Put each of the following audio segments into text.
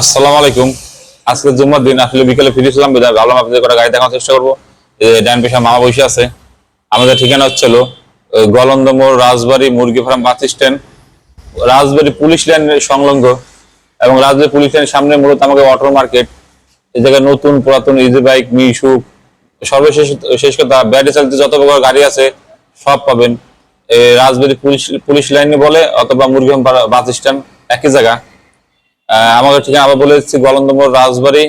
আসসালামু আলাইকুম। আজকে জুম্মার দিন, আসলে বিকেলে ফিরেছিলাম বিদায় ভাবলাম আপনাদের কটা গাড়ি দেখানোর চেষ্টা করব। ডান পেশা মামা বসে আছে। আমাদের ঠিকানা হচ্ছিল ওই গোয়ালন্দ মোড় রাজবাড়ি মুরগি farm bus stand. Rajbari police লাইনের সংলগ্ন এবং রাজবাড়ি পুলিশ লাইনের সামনে মূলত আমাকে অটো মার্কেট। এই জায়গায় নতুন, পুরাতন ইজি বাইক মিশু সর্বশেষ, শেষ কথা, ব্যাটারি চালিত যত প্রকার গাড়ি আছে, সব পাবেন। রাজবাড়ি পুলিশ পুলিশ লাইনে বলে, অথবা মুরগি বাস স্ট্যান্ড, একই জায়গা। আমাদের ঠিকানা আবার বলে দিচ্ছি গলন্দমোড় রাজবাড়ি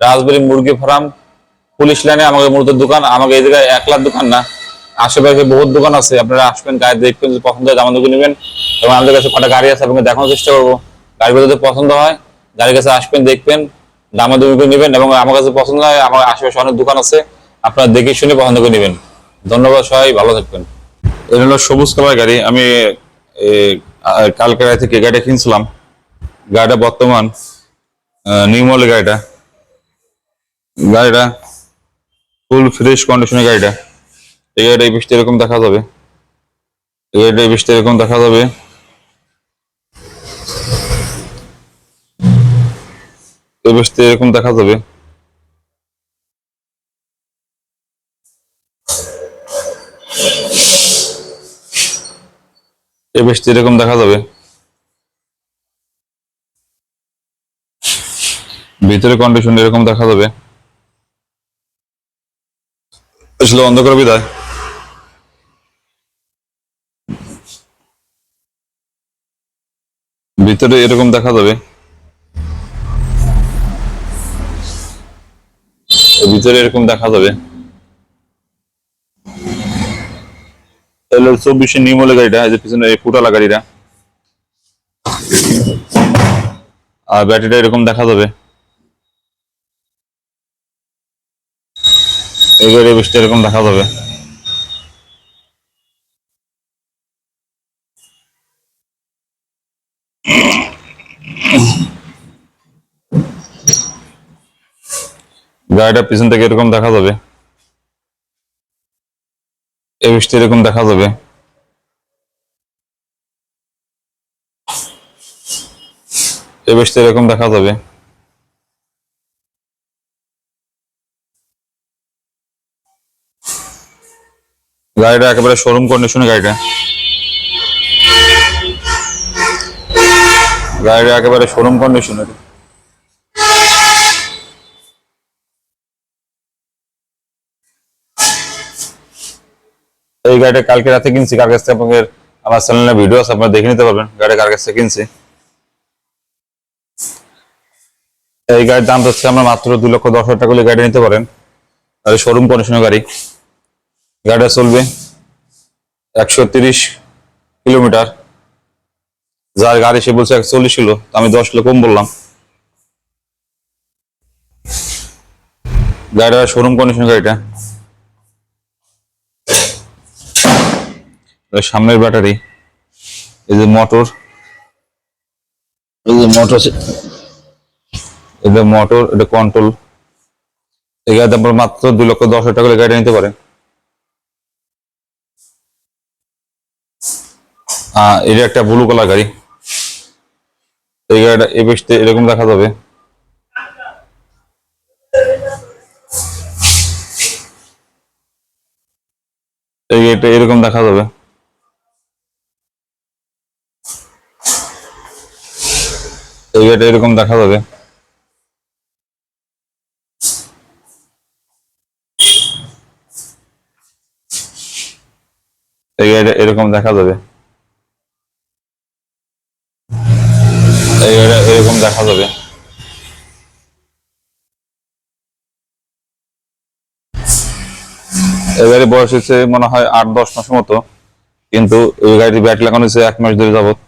রাজবাড়ি মুরগি ফার্ম। পুলিশ লাইনে আমাদের মূলত দোকান। আমাকে এই জায়গায় এক লাখ দোকান না। আশেপাশে বহুত দোকান আছে। আপনারা আসবেন গাড়ি দেখবেন যদি পছন্দ হয় দোকান নেবেন। এবং আমাদের কাছে কটা গাড়ি আছে আপনাকে দেখানোর চেষ্টা করব। গাড়িগুলো যদি পছন্দ হয় গাড়ির কাছে আসবেন দেখবেন দামে দমি করে নেবেন এবং আমার কাছে পছন্দ হয় আমার আশেপাশে অনেক দোকান আছে। আপনারা দেখে শুনে পছন্দ করে নেবেন। ধন্যবাদ সবাই ভালো থাকবেন। এটা হলো সবুজ কালার গাড়ি। আমি এ, আহ, কালকে রাতে থেকে গাড়িটা কিনছিলাম। গাড়িটা বর্তমান নির্মল গাড়িটা। গাড়িটা ফুল ফ্রেশ কন্ডিশনের গাড়িটা। এই গাড়িটা এই বৃষ্টি এরকম দেখা যাবে। এই গাড়িটা এই বৃষ্টি এরকম দেখা যাবে। এরকম দেখা যাবে। এই বৃষ্টি এরকম দেখা যাবে। ভিতরে কন্ডিশন এরকম দেখা যাবে। আসলে অন্ধকার বিদায়। ভিতরে এরকম দেখা যাবে। ভিতরে এরকম দেখা যাবে। চব্বিশে নিমলে গাড়িটা, এই যে পিছনে এই ফুটালা গাড়িটা। আর ব্যাটারিটা এরকম দেখা যাবে। এই গাড়ি বৃষ্টি এরকম দেখা যাবে। গাড়িটা পিছন থেকে এরকম দেখা যাবে। এই বৃষ্টি এরকম দেখা যাবে। এই বৃষ্টি এরকম দেখা যাবে। গাড়িটা একেবারে শোরুম কন্ডিশনে গাড়িটা। গাড়িটা একেবারে শোরুম কন্ডিশনের এই গাড়িটা কালকে রাতে কিনছি কার কাছ থেকে আপনাদের আমার চ্যানেলে ভিডিও আছে, আপনারা দেখে নিতে পারবেন গাড়ি কার কাছ থেকে কিনছি। এই গাড়ির দাম হচ্ছে আমরা মাত্র দুই লক্ষ দশ হাজার টাকা গাড়ি নিতে পারেন। শোরুম কন্ডিশনের গাড়ি। গাড়িটা চলবে একশো তিরিশ কিলোমিটার। যার গাড়ি সে বলছে একশো চল্লিশ কিলো তো আমি দশ কিলো কম বললাম। গাড়িটা শোরুম কন্ডিশন গাড়িটা সামনের ব্যাটারি এই যে মোটর এই যে মোটর এই যে মোটর এটা কন্ট্রোল এই গাড়িতে আপনার মাত্র দুই লক্ষ দশ হাজার টাকা করে গাড়ি নিতে পারেন এটা একটা ব্লু কালার গাড়ি। এই গাড়িটা এই বেশতে এরকম দেখা যাবে। এই গাড়িটা এরকম দেখা যাবে। এই গাড়িটা এরকম দেখা যাবে। এই গাড়িটা এরকম দেখা যাবে। দেখা যাবে। গাড়ির বয়স হচ্ছে মনে হয় আট দশ মাসের মতো। কিন্তু এই গাড়ির ব্যাট লাগানো হচ্ছে এক মাস ধরে যাবত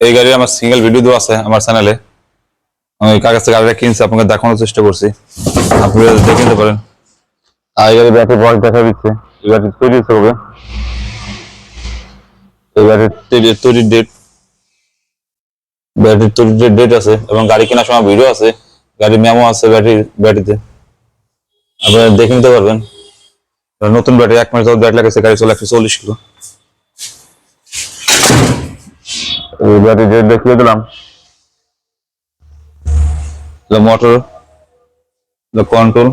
এই গাড়ির আমার সিঙ্গেল ভিডিও দেওয়া আছে আমার চ্যানেলে আমি কার কাছ গাড়িটা কিনছি আপনাকে দেখানোর চেষ্টা করছি। আপনি দেখে নিতে পারেন। আর এই গাড়ির ব্যাটারি বয়স দেখা দিচ্ছে। এই গাড়ি তৈরি হবে এই গাড়ির তৈরির ডেট ব্যাটারির তৈরির ডেট আছে এবং গাড়ি কেনার সময় ভিডিও আছে, গাড়ির মেমো আছে ব্যাটারি ব্যাটারিতে। আপনারা দেখে নিতে পারবেন। নতুন ব্যাটারি, এক মাস ধরে ব্যাটারি লাগাইছে, গাড়ি চলে একশো চল্লিশ কিলো। ব্যাটারি যে দেখিয়ে দিলাম। মোটর কন্ট্রোল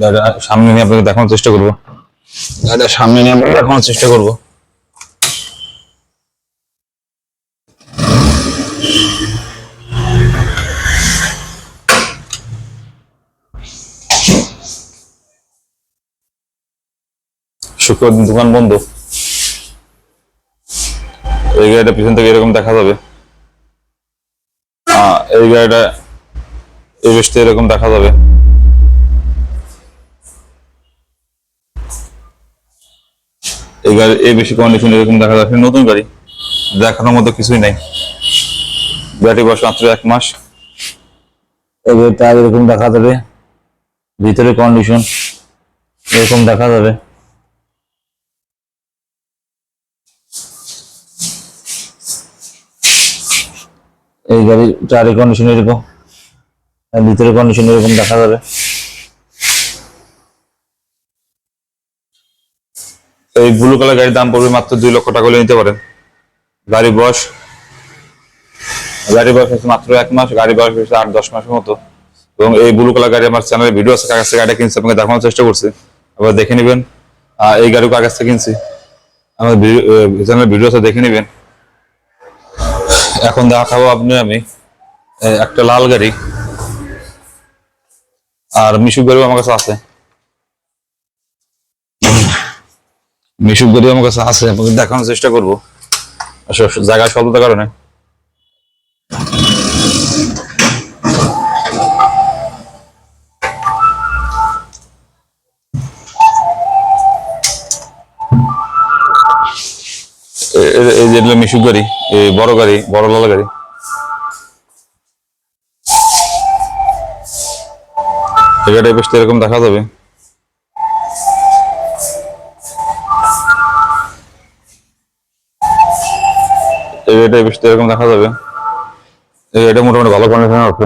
গাড়িটা সামনে নিয়ে আপনাকে দেখানোর চেষ্টা করব। দাদা, সামনে নিয়ে আপনাকে দেখানোর চেষ্টা করব। শুক্রবার দিন দোকান বন্ধ। এই গাড়িটা পিছন থেকে এরকম দেখা যাবে। এই গাড়িটা এই বেশতে এরকম দেখা যাবে। এই গাড়ি এই বেশি কন্ডিশন এরকম দেখা যাচ্ছে, নতুন গাড়ি দেখানোর মতো কিছুই নাই। গাড়ি বয়স মাত্র এক মাস। এই গাড়িটা এরকম দেখা যাবে, ভিতরে কন্ডিশন এরকম দেখা যাবে। এই গাড়ি টায়ারের কন্ডিশন এরকম ভিতরে কন্ডিশন এরকম দেখা যাবে। এই ব্লু কালার গাড়ির দাম পড়বে মাত্র দুই লক্ষ টাকা নিতে পারেন। গাড়ি বয়স? গাড়ি বয়স হচ্ছে মাত্র এক মাস গাড়ি বয়স হচ্ছে আট, দশ মাসের মতো। এবং এই ব্লু কালার গাড়ি আমার চ্যানেলে ভিডিও আছে কাগজ থেকে গাড়িটা কিনছি আপনাকে দেখানোর চেষ্টা করছি। আবার দেখে নেবেন। আর এই গাড়ি কাগজ থেকে কিনছি? আমার চ্যানেলে ভিডিও আছে, দেখে নেবেন। এখন দেখাবো আপনি, আমি একটা লাল গাড়ি। আর মিশুক গাড়িও আমার কাছে আছে। মিশুক গাড়িও আমার কাছে আছে আপনাকে দেখানোর চেষ্টা করব। আসলে জায়গা স্বল্পতার কারণে। এই যেগুলো মিশুক গাড়ি, এই বড় গাড়ি, বড় লাল গাড়ি। গাড়ি বেশ এরকম দেখা যাবে। এই গাড়িটা বেশ এরকম দেখা যাবে। এই গাড়িটা মোটামুটি ভালো কন্ডিশনে আছে।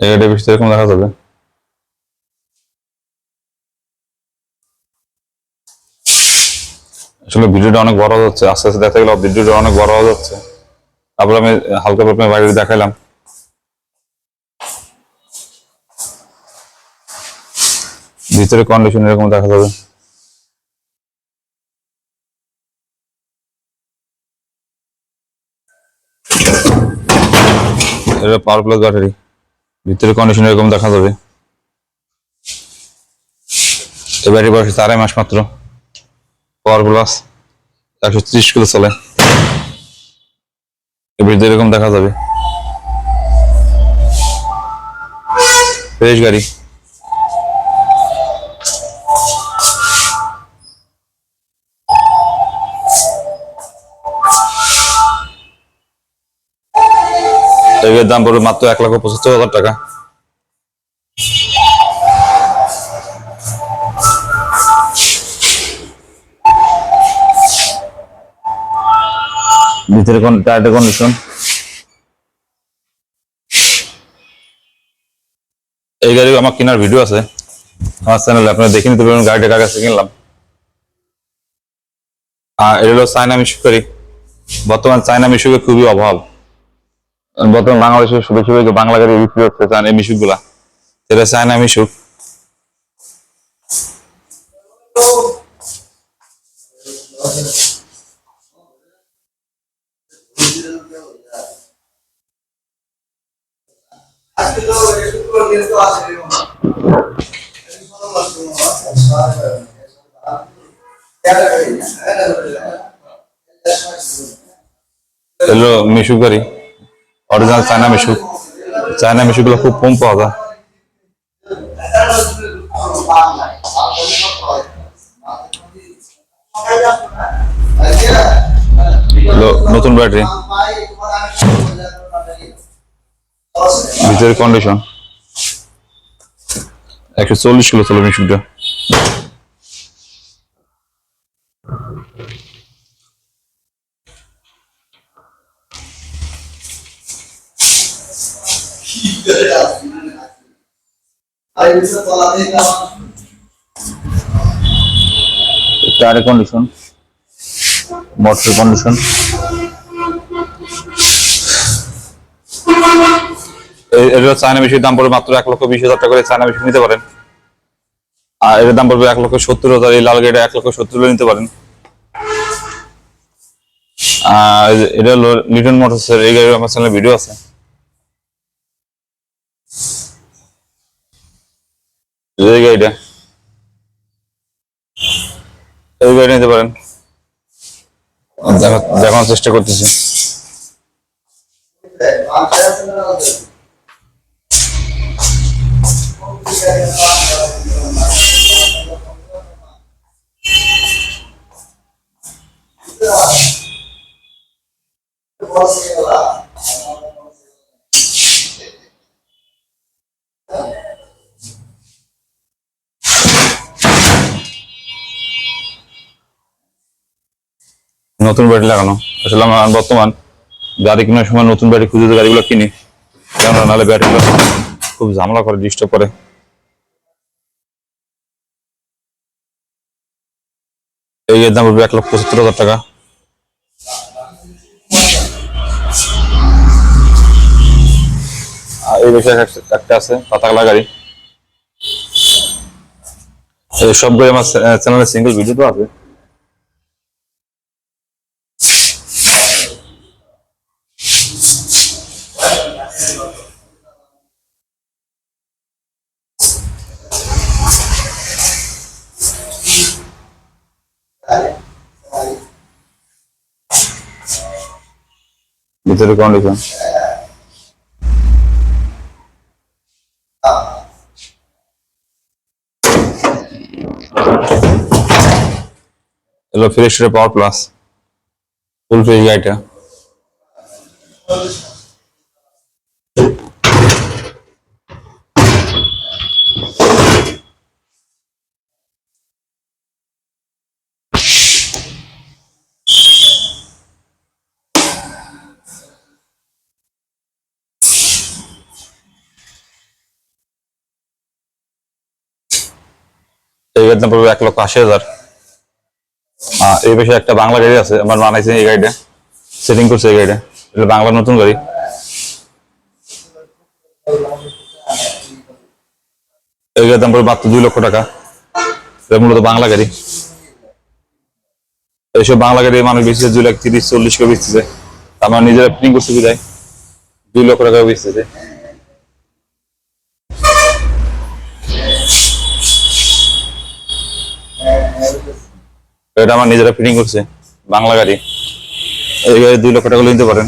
গাড়িটা বেশ এরকম দেখা যাবে। আসলে ভিডিওটা অনেক বড় যাচ্ছে। আস্তে আস্তে দেখা গেল, ভিডিওটা অনেক বড় হয়ে যাচ্ছে। তারপর আমি হালকা প্রথমে বাইরে দেখাইলাম। ভিতরে কন্ডিশন এরকম দেখা যাবে। এটা পাওয়ার প্লাস ব্যাটারি ভিতরে কন্ডিশন এরকম দেখা যাবে। এই ব্যাটারি বয়স আড়াই মাস মাত্র। পাওয়ার প্লাস একশো ত্রিশ কিলো চলে। এবার এরকম দেখা যাবে। ফ্রেশ গাড়ি। দাম পড়বে মাত্র এক লক্ষ পঁচাত্তর হাজার টাকা। ভিতরে কোন টায়ারের কন্ডিশন এই গাড়ি আমার কেনার ভিডিও আছে। আমার চ্যানেলে আপনারা দেখে নিতে পারবেন, গাড়িটা কার কাছে কিনলাম। আর এটা হলো চায়না মিশুক বর্তমান চায়না মিশুকের খুবই অভাব। বর্তমান বাংলাদেশে বেশি বেশি বাংলা গাড়ি বিক্রি হচ্ছে চায়না মিশুকগুলা এটা চায়না মিশুক। এগুলো মিশুক গাড়ি অরিজিনাল চায়না মিশুক চায়না মিশুকগুলো খুব কম পাওয়া যায় নতুন ব্যাটারি ভিতরের কন্ডিশন একশো চল্লিশ কিলো চলো মিশুকটা টায়ারের কন্ডিশন মোটরের কন্ডিশন এটা চায়না মেশিনের দাম পড়বে মাত্র এক লক্ষ বিশ হাজার টাকা করে চায়না মেশিন নিতে পারেন। আর এটার দাম পড়বে এক লক্ষ সত্তর হাজার, এই লাল গাড়িটা এক লক্ষ সত্তর নিতে পারেন। আর এটা লিটন মোটরস এই গাড়ির আমার চ্যানেলে ভিডিও আছে। এই গাড়িটা এই গাড়ি নিতে পারেন। দেখা- দেখানোর চেষ্টা করতেছি। নতুন ব্যাটারি লাগানো। আসলে আমার বর্তমান গাড়ি কেনার সময় নতুন ব্যাটারি খুঁজে গাড়িগুলো কিনি, কেননা নাহলে ব্যাটারিগুলো খুব ঝামেলা করে ডিস্টার্ব করে। এই এর দাম পড়বে এক লক্ষ পঁচাত্তর হাজার টাকা। এই বেশি একটা আছে, পাতাকলা গাড়ি। এই সব গাড়ি আমার চ্যানেলে সিঙ্গেল ভিডিও তো আছে। ভিতরে কন্ডিশন এলো fresh power plus full fresh গাড়িটা দাম পড়বে এক লক্ষ আশি হাজার। এই পাশে একটা বাংলা গাড়ি আছে, আমার বানাইছে এই গাড়িটা। সেটিং করছে এই গাড়িটা। এটা বাংলা নতুন গাড়ি। এই গাড়ির দাম মাত্র দুই লক্ষ টাকা। এটা মূলত বাংলা গাড়ি। এইসব বাংলা গাড়ি মানুষ বেশি দুই লাখ তিরিশ, চল্লিশ করে বেচতেছে। আমার নিজেরা ফিটিং করছে বিদায়। দুই লক্ষ টাকা বেচতেছে। এটা আমার নিজেরা ফিটিং করছে, বাংলা গাড়ি। এই গাড়ি দুই লক্ষ টাকা নিতে পারেন।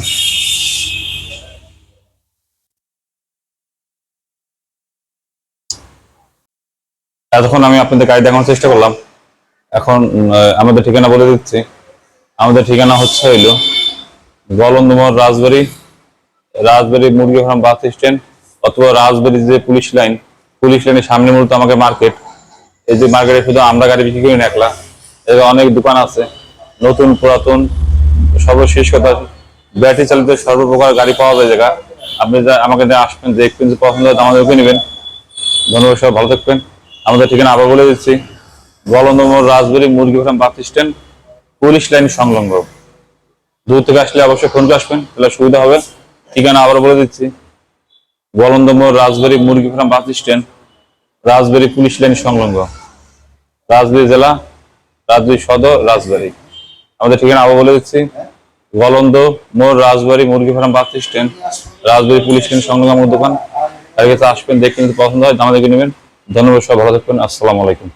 এতক্ষণ আমি আপনাদের গাড়ি দেখানোর চেষ্টা করলাম। এখন আমাদের ঠিকানা বলে দিচ্ছি। আমাদের ঠিকানা হচ্ছে হইল গলন্দমোহর রাজবাড়ি রাজবাড়ি মুরগি ফার্ম বাস স্ট্যান্ড অথবা রাজবাড়ি যে পুলিশ লাইন, পুলিশ লাইনের সামনে মূলত আমাকে মার্কেট। এই যে মার্কেটে শুধু আমরা গাড়ি বিক্রি করি না, একলা। এবার অনেক দোকান আছে। নতুন, পুরাতন, সর্বশেষ কথা, ব্যাটারি চালিত সর্বপ্রকার গাড়ি পাওয়া যায় জায়গা। আপনি আমাকে আসবেন, দেখবেন, যে পছন্দ আমাদের ওকে নেবেন। ধন্যবাদ সবাই, ভালো থাকবেন। আমাদের ঠিকানা আবার বলে দিচ্ছি গলন্দমোহর রাজবাড়ি মুরগি farm bus stand, police line সংলগ্ন। দূর থেকে আসলে অবশ্যই ফোন আসবেন, তাহলে সুবিধা হবে। ঠিকানা আবার বলে দিচ্ছি গলন্দমোহর রাজবাড়ি মুরগি farm bus stand, Rajbari police line সংলগ্ন। রাজবাড়ি জেলা রাজবাড়ি সদর, রাজবাড়ি। আমাদের ঠিকানা আবার বলে দিচ্ছি। গলন্দ মোর রাজবাড়ি মুরগি farm bus stand, Rajbari police station, সংলগ্ন দোকান। তার কাছে আসবেন, দেখে নিতে পছন্দ হয় আমাদেরকে নেবেন। ধন্যবাদ সব ভালো থাকবেন। আসসালামু আলাইকুম।